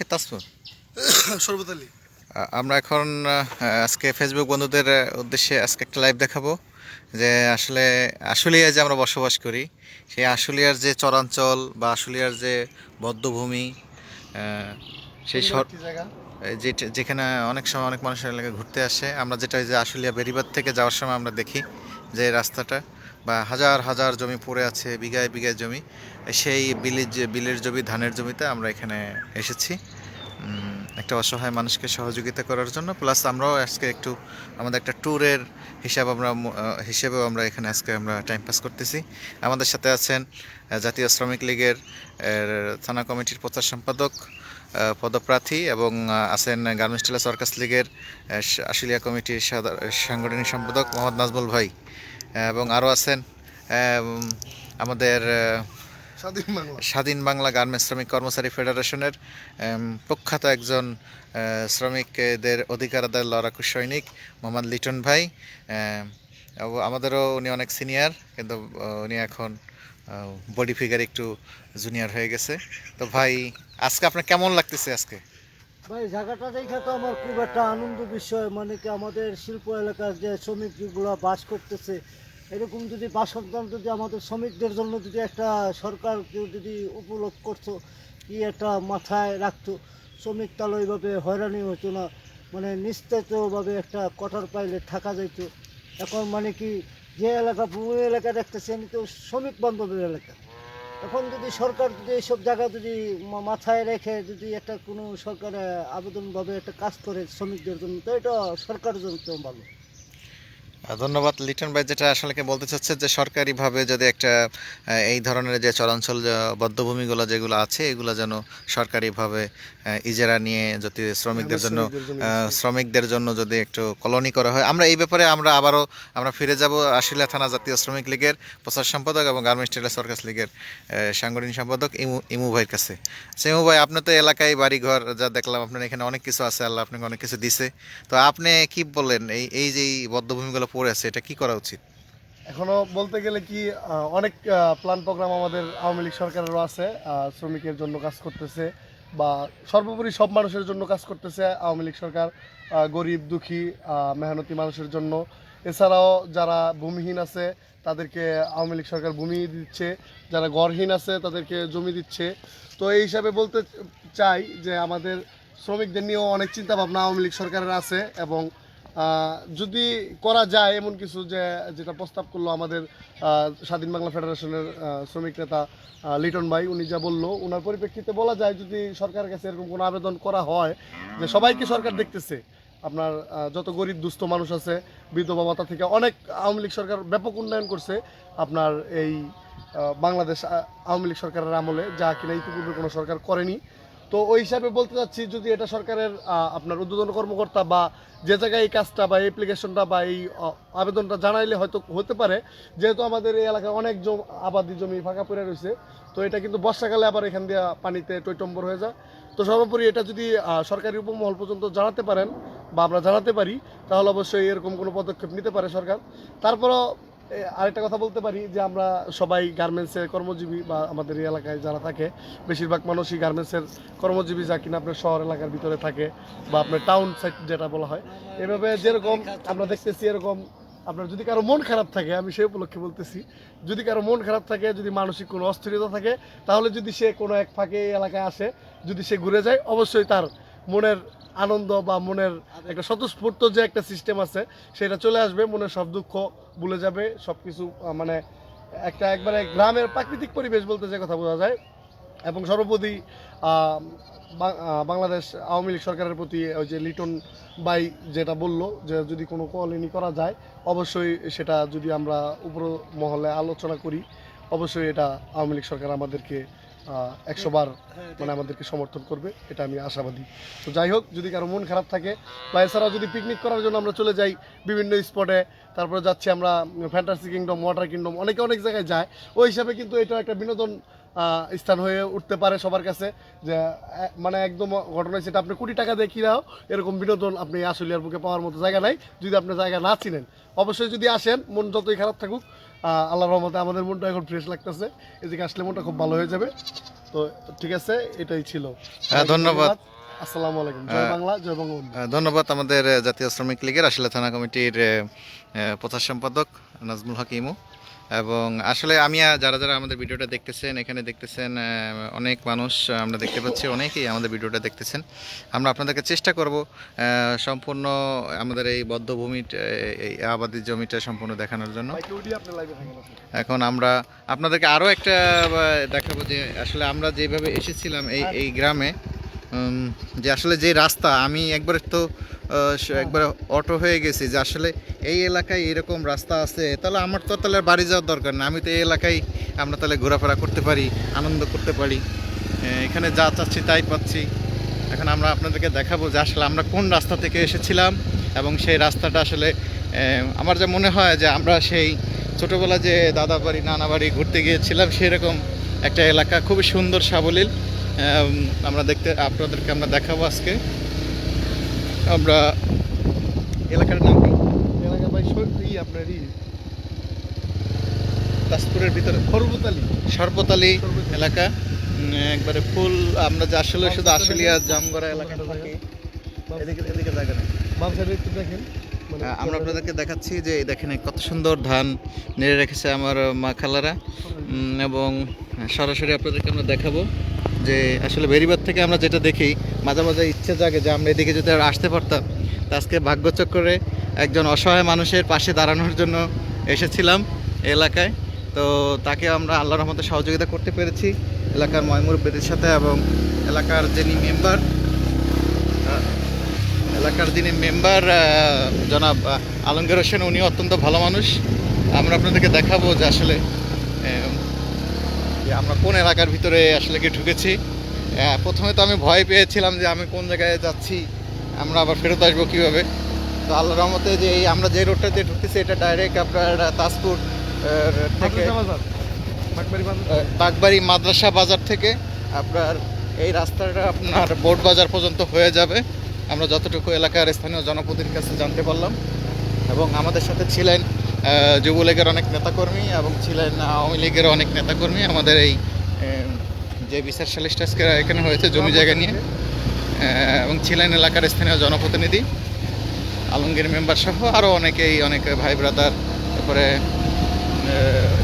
কি তাসফুর শরবত আলী আমরা এখন আজকে ফেসবুক বন্ধুদের উদ্দেশ্যে আজকে একটা লাইভ দেখাবো। যে আসলে আশুলিয়ায় যে আমরা বসবাস করি সেই আশুলিয়ার যে চরাঞ্চল বা আশুলিয়ার যে বদ্ধভূমি সেই যেখানে অনেক সময় অনেক মানুষের এলাকায় ঘুরতে আসে। আমরা যেটা ওই যে আশুলিয়া বেরিবাদ থেকে যাওয়ার সময় আমরা দেখি যে রাস্তাটা। বা হাজার হাজার জমি পড়ে আছে, বিঘায় বিঘায় জমি, সেই বিলের বিলের জমি, ধানের জমিতে আমরা এখানে এসেছি। একটা অসহায় মানুষকে সহযোগিতা করার জন্য, প্লাস আমরাও আজকে একটু আমাদের একটা ট্যুরের হিসাব আমরা হিসেবেও আমরা এখানে আজকে আমরা টাইম পাস করতেছি। আমাদের সাথে আছেন জাতীয় শ্রমিক লীগের থানা কমিটির প্রচার সম্পাদক পদপ্রার্থী এবং আছেন গার্মেন্টস টেলার সরকাস লীগের আশুলিয়া কমিটির সাংগঠনিক সম্পাদক মোহাম্মদ নাজমুল ভাই। এবং আরও আছেন আমাদের স্বাধীন বাংলা। স্বাধীন বাংলা গার্মেন্টস শ্রমিক কর্মচারী ফেডারেশনের প্রখ্যাত একজন শ্রমিকদের অধিকার আদায় লড়াকু সৈনিক মোহাম্মদ লিটন ভাই আমাদেরও উনি অনেক সিনিয়র কিন্তু উনি এখন বডি ফিগার একটু জুনিয়র হয়ে গেছে। তো ভাই আজকে আপনার কেমন লাগতেছে আজকে? ভাই, জায়গাটা দেখে তো আমার খুব একটা আনন্দ বিষয় মানে কি আমাদের শিল্প এলাকার যে শ্রমিকগুলো বাস করতেছে, এরকম যদি বাসস্থান যদি আমাদের শ্রমিকদের জন্য যদি একটা সরকার কেউ যদি উপলব্ধ করতো, কি একটা মাথায় রাখতো, শ্রমিক তাহলে ওইভাবে হয়রানি হতো না মানে নিস্তেজভাবে একটা কটার পাইলে থাকা যাইত। এখন মানে কি, যে এলাকা ভূমি এলাকা দেখতেছে আমি তো শ্রমিক বান্ধবের এলাকা। এখন যদি সরকার যদি এইসব জায়গা যদি মাথায় রেখে যদি একটা কোনো সরকার আবেদনভাবে একটা কাজ করে শ্রমিকদের জন্য, তো এটা সরকারের জন্য ভালো। ধন্যবাদ লিটন ভাই যেটা আসলে কি বলতে চাচ্ছে যে সরকারিভাবে যদি একটা এই ধরনের যে চরাঞ্চল বদ্ধভূমিগুলো যেগুলো আছে এগুলো যেন সরকারিভাবে ইজারা নিয়ে যদি শ্রমিকদের জন্য শ্রমিকদের জন্য শ্রমিকদের জন্য যদি একটু কলোনি করা হয়। আমরা এই ব্যাপারে আমরা আবারও আমরা ফিরে যাব আশুলিয়া থানা জাতীয় শ্রমিক লীগের প্রচার সম্পাদক এবং গার্মেন্টস টেলার সরকাস লীগের সাংগঠনিক সম্পাদক ইমু ইমু ভাইয়ের কাছে। আচ্ছা, ইমু ভাই আপনি তো এলাকায় বাড়িঘর যা দেখলাম আপনার এখানে অনেক কিছু আছে আল্লাহ আপনাকে অনেক কিছু দিছে। তো আপনি কি বললেন? এই এই যে বদ্ধভূমিগুলো পড়ে আছে, এটা কি করা উচিত? এখনও বলতে গেলে কি অনেক প্ল্যান প্রোগ্রাম আমাদের আওয়ামী লীগ সরকারেরও আছে শ্রমিকের জন্য কাজ করতেছে বা সর্বোপরি সব মানুষের জন্য কাজ করতেছে আওয়ামী লীগ সরকার গরিব, দুঃখী মেহনতি মানুষের জন্য। এছাড়াও যারা ভূমিহীন আছে, তাদেরকে আওয়ামী লীগ সরকার ভূমি দিচ্ছে। যারা গড়হীন আছে, তাদেরকে জমি দিচ্ছে। তো এই হিসাবে বলতে চাই যে আমাদের শ্রমিকদের নিয়েও অনেক চিন্তা ভাবনা আওয়ামী লীগ সরকারের আছে এবং যদি করা যায় এমন কিছু যে, যেটা প্রস্তাব করল আমাদের স্বাধীন বাংলা ফেডারেশনের শ্রমিক নেতা লিটন ভাই, উনি যা বলল ওনার পরিপ্রেক্ষিতে বলা যায় যদি সরকারের কাছে এরকম কোনো আবেদন করা হয় যে সবাইকে সরকার দেখতেছে, আপনার যত গরিব দুস্থ মানুষ আছে, বিধবা ভাতা থেকে অনেক আওয়ামী লীগ সরকার ব্যাপক উন্নয়ন করছে, আপনার এই বাংলাদেশ আওয়ামী লীগ সরকারের আমলে যা কিনা ইতিপূর্বে কোনো সরকার করেনি তো ওই হিসাবে বলতে চাচ্ছি, যদি এটা সরকারের আপনার উদ্বোধন কর্মকর্তা বা যে জায়গায় এই কাজটা বা অ্যাপ্লিকেশনটা বা এই আবেদনটা জানাইলে হয়তো হতে পারে। যেহেতু আমাদের এই এলাকায় অনেক জম, আবাদি জমি ফাঁকা পড়ে রয়েছে, তো এটা কিন্তু বর্ষাকালে আবার এখান দিয়ে পানিতে টৈটম্বর হয়ে যায়। তো সর্বোপরি এটা যদি সরকারি উপমহল পর্যন্ত জানাতে পারেন বা আমরা জানাতে পারি, তাহলে অবশ্যই এরকম কোনো পদক্ষেপ নিতে পারে সরকার। তারপরও আরেকটা কথা বলতে পারি যে আমরা সবাই গার্মেন্টসের কর্মজীবী বা আমাদের এই এলাকায় যারা থাকে, বেশিরভাগ মানুষই গার্মেন্টসের কর্মজীবী যা কিনা আপনার শহর এলাকার ভিতরে থাকে বা আপনার টাউন সাইড যেটা বলা হয়। এভাবে যেরকম আমরা দেখতেছি এরকম, আপনার যদি কারও মন খারাপ থাকে, আমি সেই উপলক্ষে বলতেছি, যদি কারও মন খারাপ থাকে, যদি মানসিক কোনো অস্থিরতা থাকে, তাহলে যদি সে কোনো এক ফাঁকে এলাকায় আসে, যদি সে ঘুরে যায়, অবশ্যই তার মনের আনন্দ বা মনের একটা স্বতঃস্ফূর্ত যে একটা সিস্টেম আছে সেটা চলে আসবে মনের সব দুঃখ ভুলে যাবে সব কিছু মানে একটা একবারে গ্রামের প্রাকৃতিক পরিবেশ বলতে যে কথা বোঝা যায়। এবং সর্বোপরি আহ, বাং- আহ, বাংলাদেশ আওয়ামী লীগ সরকারের প্রতি ওই যে লিটন বাই যেটা বলল যে যদি কোনো কলোনি করা যায় অবশ্যই সেটা যদি আমরা উপর মহলে আলোচনা করি অবশ্যই এটা আওয়ামী লীগ সরকার আমাদেরকে একশো বার মানে আমাদেরকে সমর্থন করবে, এটা আমি আশাবাদী। তো যাই হোক, যদি কারও মন খারাপ থাকে বা এছাড়াও যদি পিকনিক করার জন্য আমরা চলে যাই বিভিন্ন স্পটে তারপরে যাচ্ছি আমরা ফ্যান্টাসি কিংডম ওয়াটার কিংডম অনেকে অনেক জায়গায় যায়। ওই হিসাবে কিন্তু এটা একটা বিনোদন স্থান হয়ে উঠতে পারে সবার কাছে যে মানে একদম ঘটনা সেটা আপনি কোটি টাকা দিয়ে কিনাও এরকম বিনোদন আপনি আসলিয়ার বুকে পাওয়ার মতো জায়গা নাই। যদি আপনি জায়গা না চিনেন অবশ্যই যদি আসেন মন যতই খারাপ থাকুক আল্লাহর রহমতে আমাদের মনটা এখন ফ্রেশ লাগতেছে। এদিকে আসলে মনটা খুব ভালো হয়ে যাবে। তো ঠিক আছে এটাই ছিল। হ্যাঁ, ধন্যবাদ। আসসালামু আলাইকুম। জয় বাংলা জয় বঙ্গবন্ধু। ধন্যবাদ আমাদের জাতীয় শ্রমিক লীগের আসলে থানা কমিটির প্রচার সম্পাদক নাজমুল হক ইমু এবং আসলে আমি যারা যারা আমাদের ভিডিওটা দেখতেছেন এখানে দেখতেছেন অনেক মানুষ আমরা দেখতে পাচ্ছি অনেকেই আমাদের ভিডিওটা দেখতেছেন। আমরা আপনাদেরকে চেষ্টা করব সম্পূর্ণ আমাদের এই বদ্ধভূমি এই আবাদি জমিটা সম্পূর্ণ দেখানোর জন্য। এখন আমরা আপনাদেরকে আরও একটা দেখাবো যে আসলে আমরা যেভাবে এসেছিলাম এই এই গ্রামে যে আসলে যে রাস্তা আমি একবার তো একবার অটো হয়ে গেছি যে আসলে এই এলাকায় এরকম রাস্তা আছে তাহলে আমার তো তাহলে বাড়ি যাওয়ার দরকার না। আমি তো এই এলাকায় আমরা তাহলে ঘোরাফেরা করতে পারি আনন্দ করতে পারি। এখানে যা চাচ্ছি তাই পাচ্ছি। এখন আমরা আপনাদেরকে দেখাবো যে আসলে আমরা কোন রাস্তা থেকে এসেছিলাম এবং সেই রাস্তাটা আসলে আমার যা মনে হয় যে আমরা সেই ছোটোবেলা যে দাদা বাড়ি নানা বাড়ি ঘুরতে গিয়েছিলাম সেরকম একটা এলাকা খুবই সুন্দর সাবলীল। আমরা দেখতে আপনাদেরকে আমরা দেখাবো আজকে। আমরা এলাকার নাম কি? এলাকা ভাই সর- ই আপনার ই। তাজপুরের ভিতরে। খরবুতালি সর্বতালি সর্বতালি। এলাকা। একবারে ফুল আমরা যে আসলে শুধু আশুলিয়া জামগড়া এলাকাটা থাকি। এদিকে এদিকে জায়গা নেই বাম সাইডে একটু দেখেন। মানে আমরা আপনাদেরকে দেখাচ্ছি যে দেখেন কত সুন্দর ধান নেড়ে রেখেছে আমার মা খালারা। এবং সরাসরি আপনাদেরকে আমরা দেখাবো। যে আসলে বেরিবার থেকে আমরা যেটা দেখি, মাঝে মাঝে ইচ্ছে জাগে যে আমরা এদিকে যদি আর আসতে পারতাম। তা আজকে ভাগ্যচক্রে একজন অসহায় মানুষের পাশে দাঁড়ানোর জন্য এসেছিলাম এলাকায়। তো তাকে আমরা আল্লাহর রহমতে সহযোগিতা করতে পেরেছি এলাকার ময়মুরব্বীদের সাথে এবং এলাকার যিনি মেম্বার এলাকার যিনি মেম্বার জনাব আলমগীর হোসেন উনি অত্যন্ত ভালো মানুষ। আমরা আপনাদেরকে দেখাবো যে আসলে যে আমরা কোন এলাকার ভিতরে আসলে কি ঢুকেছি। প্রথমে তো আমি ভয় পেয়েছিলাম যে আমি কোন জায়গায় যাচ্ছি আমরা আবার ফেরত আসব কীভাবে? তো আল্লাহ রহমতে যে এই আমরা যে রোডটা দিয়ে ঢুকতেছি এটা ডাইরেক্ট আপনার তাজপুর থেকে বাজার বাগবাড়ি মাদ্রাসা বাজার থেকে আপনার এই রাস্তাটা আপনার বোট বাজার পর্যন্ত হয়ে যাবে। আমরা যতটুকু এলাকার স্থানীয় জনপ্রতিনিধির কাছে জানতে পারলাম। এবং আমাদের সাথে ছিলেন যুবলীগের অনেক নেতাকর্মী এবং ছিলেন আওয়ামী লীগের অনেক নেতাকর্মী আমাদের এই যে বিচার সালিশটা আজকে এখানে হয়েছে জমি জায়গা নিয়ে। এবং ছিলেন এলাকার স্থানীয় জনপ্রতিনিধি, আলমগীর মেম্বার সহ আরও অনেকেই, অনেক ভাই ব্রাদার। তারপরে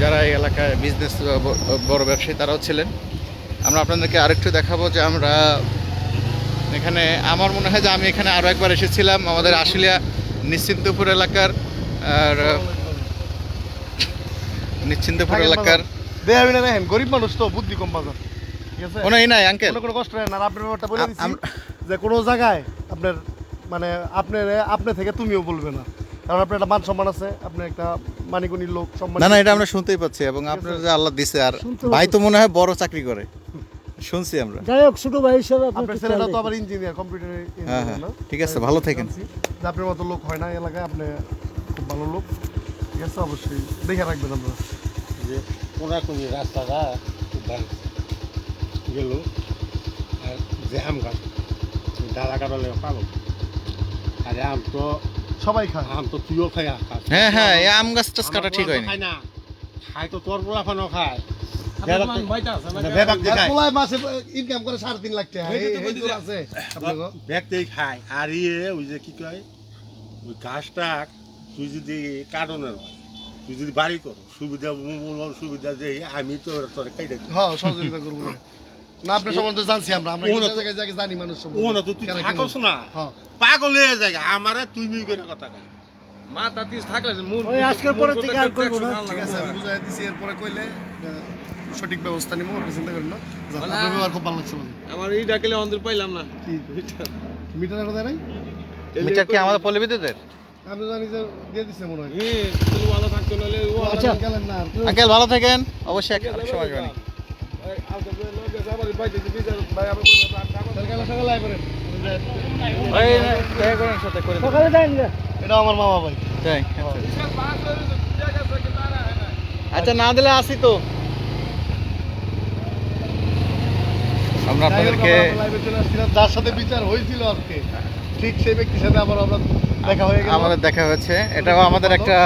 যারা এই এলাকায় বিজনেস বড় ব্যবসায়ী তারাও ছিলেন। আমরা আপনাদেরকে আরেকটু দেখাবো যে আমরা এখানে, আমার মনে হয় যে আমি এখানে আরও একবার এসেছিলাম। আমাদের আশুলিয়া নিশ্চিন্তপুর এলাকার, আর নিশ্চিন্তপুর এলাকার। দেখেন গরিব মানুষ তো বুদ্ধি কম বাজার। ঠিক আছে? কোনো নাই আঙ্কেল কোনো কোনো কষ্ট না। আর আপনার ব্যাপারটা বলে দিচ্ছি যে কোনো জায়গায় আপনার মানে আপনার আপনি থেকে তুমিও বলবে না। কারণ আপনার একটা মান সম্মান আছে আপনি একটা লোক সম্মান না না এটা আমরা শুনতেই পাচ্ছি এবং আপনার যে আল্লাহ দিছে আর ভাই তো মনে হয় বড় চাকরি করে। শুনছি আমরা। যাই হোক ছোট ভাই হিসাবে আপনি আপনার ছেলেটা তো আবার ইঞ্জিনিয়ার কম্পিউটার। ইঞ্জিনিয়ার ঠিক আছে, ভালো থাকেন। আপনার মতো লোক হয় না এলাকায় আপনি খুব ভালো লোক। ঠিক আছে অবশ্যই। দেখে রাখবেন আমরা যে কোনাকুনি রাস্তাটা খুব ভালো। গেল আর যে আম গাছ ডালা কাটালে পাবো। আর আম তো সবাই খায়। আম তো তুইও খাই হ্যাঁ হ্যাঁ এই আম গাছ টাছ কাটা ঠিক হয়নি। খায় না। খায় তো তোর মানে বেবাক যে খায়। ইনকাম করে সাড়ে তিন লাখ টাকা। এই- এই দূর আছে। আপনাকে ব্যাগতেই খায়। আর ইয়ে ওই যে কি কয়? ওই গাছটা তুই যদি কারণের হয় তুই যদি বাড়ি করো সুবিধা সুবিধা যে আমি তো তোর কেটে দিই। হ্যাঁ সহযোগিতা করব। না আপনার সম্বন্ধে জানছি আমরা। আমরা জায়গায় জায়গায় জানি মানুষ ও না তো তুই? থাকস না। হ্যাঁ। পাগল হয়ে যায় আমারে তুই মিউ করে কথা কয়? মাথা তিস থাকলে মূল ওই আজকের পরে থেকে আর করব না। ঠিক আছে আমি বুঝাই দিছি এরপরে কইলে সঠিক ব্যবস্থা নিবো আপনি চিন্তা করেন না। আপনার ব্যবহার খুব ভালো লাগছে আমাদের। আমার এই ডাকলে অন্তর পাইলাম না। কি? মিটার কথা নাই? মিটার কি আমাদের পল্লী বিদ্যুতের? আমি জানি যে দিয়ে দিচ্ছে মনে হয়। হ্যাঁ ভালো থাকতো নাহলে আচ্ছা। গেলেন না আঙ্কেল ভালো থাকেন। অবশ্যই এক সময় আমার মামা ভাই। তাই আচ্ছা। না দিলে আসি তো। আমরা আপনাদেরকে যার সাথে বিচার হয়েছিল আজকে ঠিক সেই ব্যক্তির সাথে আবার আমরা আমাদের দেখা হয়েছে। এটাও আমাদের একটা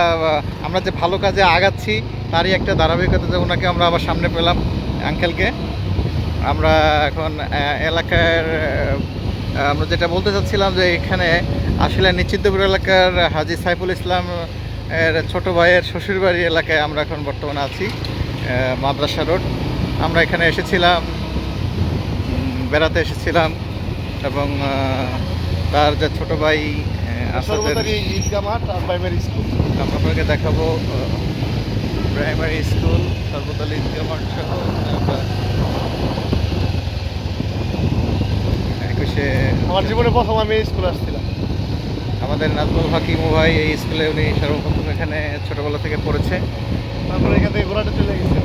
আমরা যে ভালো কাজে আগাচ্ছি, তারই একটা ধারাবাহিকতা যে ওনাকে আমরা আবার সামনে পেলাম, আঙ্কেলকে। আমরা এখন এলাকার আমরা যেটা বলতে চাচ্ছিলাম যে এখানে আসলে নিশ্চিন্তপুর এলাকার হাজি সাইফুল ইসলাম, এর ছোটো ভাইয়ের শ্বশুরবাড়ি এলাকায় আমরা এখন বর্তমানে আছি মাদ্রাসা রোড। আমরা এখানে এসেছিলাম বেড়াতে এসেছিলাম এবং তার যে ছোটো ভাই সর্বদারি ঈদগাহ মাঠ আর প্রাইমারি স্কুল আমরা আপনাকে দেখাবো প্রাইমারি স্কুল সর্বদলীয় দ্বিতীয় মাঠ সহ একুশে আমার জীবনে প্রথম আমি স্কুলে আসছিলাম। আমাদের নাজমুল হাকিম ভাই এই স্কুলে উনি সর্বপ্রথম এখানে ছোটবেলা থেকে পড়েছে। তারপরে এখান থেকে ঘোরাটা চলে গেছে।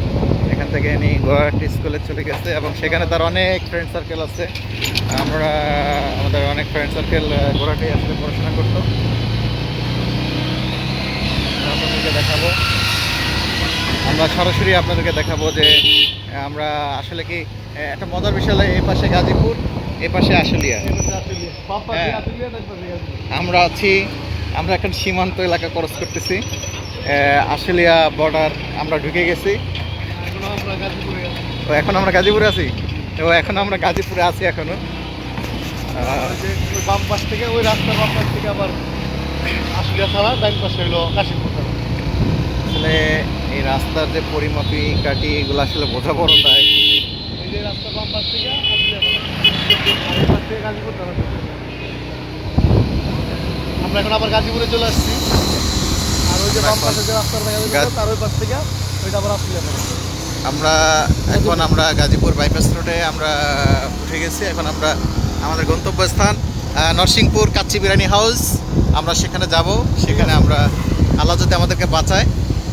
থেকে ইনি গোয়াহাটি স্কুলে চলে গেছে এবং সেখানে তার অনেক ফ্রেন্ড সার্কেল আছে। আমরা আমাদের অনেক ফ্রেন্ড সার্কেল গোয়াহাটি আসলে পড়াশোনা করতো। আপনাদেরকে দেখাবো। আমরা সরাসরি আপনাদেরকে দেখাবো যে আমরা আসলে কি একটা মজার বিষয় এই পাশে গাজীপুর এই পাশে আশুলিয়া। হ্যাঁ। আমরা আছি আমরা এখন সীমান্ত এলাকা ক্রস করতেছি। আশুলিয়া বর্ডার আমরা ঢুকে গেছি। তো এখন আমরা গাজীপুরে আছি? তো এখন আমরা গাজীপুরে আছি এখনও। বাম পাশ থেকে ওই রাস্তার বাম পাশ থেকে আবার আশুলিয়া ছাড়া ডাইন পাশে হলো কাশিমপুর আসলে এই রাস্তার যে পরিমাপি কাটি এগুলো আসলে বোঝা বড় তাই। এই যে বাম পাশ থেকে গাজীপুর আমরা এখন আবার গাজীপুরে চলে আসছি। আর ওই যে বাম পাশে যে রাস্তার দেখা তার ওই পাশ থেকে ওইটা আবার ছাড়া আমরা এখন আমরা গাজীপুর বাইপাস রোডে আমরা উঠে গেছি। এখন আমরা আমাদের গন্তব্যস্থান নরসিংপুর কাচ্চি বিরিয়ানি হাউস আমরা সেখানে যাব। সেখানে আমরা আল্লাহ যদি আমাদেরকে বাঁচায়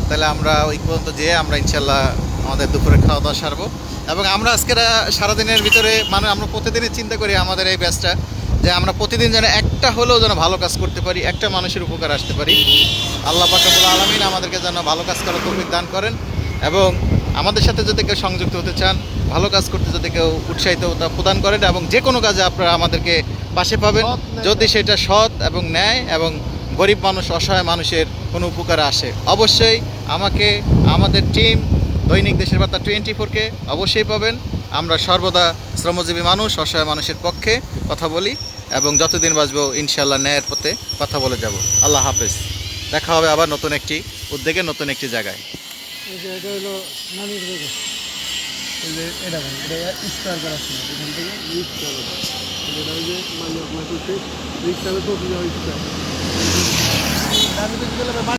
তাহলে আমরা ওই পর্যন্ত যেয়ে আমরা ইনশাল্লাহ আমাদের দুপুরে খাওয়া দাওয়া সারবো। এবং আমরা আজকের আহ, সারাদিনের ভিতরে মানে আমরা প্রতিদিনই চিন্তা করি আমাদের এই ব্যাচটা যে আমরা প্রতিদিন যেন একটা হলেও যেন ভালো কাজ করতে পারি একটা মানুষের উপকার আসতে পারি। আল্লাহ পাকাবুল আলমিন আমাদেরকে যেন ভালো কাজ করার তৌফিক দান করেন। এবং আমাদের সাথে যদি কেউ সংযুক্ত হতে চান ভালো কাজ করতে যদি কেউ উৎসাহিত প্রদান করেন এবং যে কোনো কাজে আপনারা আমাদেরকে পাশে পাবেন। যদি সেটা সৎ এবং ন্যায় এবং গরিব মানুষ অসহায় মানুষের কোনো উপকারে আসে অবশ্যই আমাকে আমাদের টিম দৈনিক দেশের বার্তা টোয়েন্টি ফোরকে অবশ্যই পাবেন। আমরা সর্বদা শ্রমজীবী মানুষ অসহায় মানুষের পক্ষে কথা বলি এবং যতদিন বাঁচবো ইনশাল্লাহ ন্যায়ের পথে কথা বলে যাব। আল্লাহ হাফেজ। দেখা হবে আবার নতুন একটি উদ্যোগে নতুন একটি জায়গায়। এই যে এটা হলো নানির। এই যে এটা ভাই এটা স্টার করা ছিল এখান থেকে চলে এটা ওই যে আপনার করছে রিক্সাতে তো দিয়ে হয়েছে আমি তো গেলাম